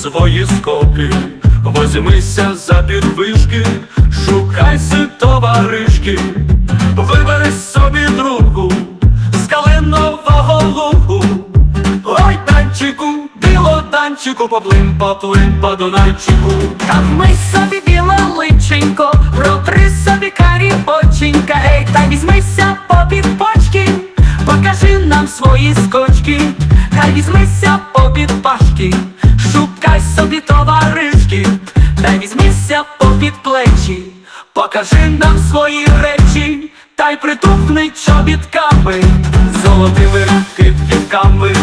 свої скоки, возьмися за підвишки, шукайся товаришки, вибери собі другу з калинового лугу. Ой, танчику, біло танчику, поплим, поплим по Дунайчику. Та ми собі біле личенько, протри собі карі оченька, ей, та візьмися попід почки, покажи нам свої скочки, хай візьмися попід пашки, шукай собі товаришки, та візьмися попід плечі, покажи нам свої речі, та й притупни чобітками, золотими кипківками.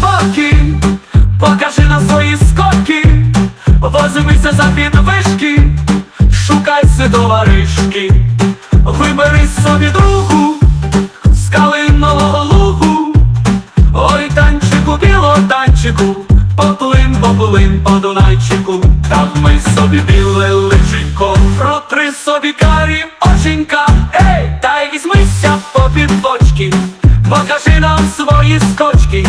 Возимися покажи нам свої скоки, возимися за підвишки, шукай си товаришки, вибери собі другу з калинового лугу. Ой, танчику, біло танчику, поплин, поплин по Дунайчику, там ми собі біле личенько, протри собі карі оченька, ей, та й візьмися попід бочки, покажи нам свої скочки,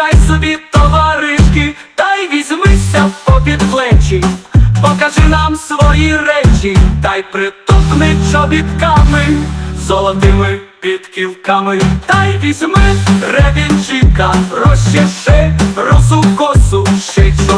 Шукай собі товаришки, та й візьмися попід плечі, покажи нам свої речі, та й притупни чобітками, золотими підківками, та й візьми ревінчика, розчеши русу косу шичу.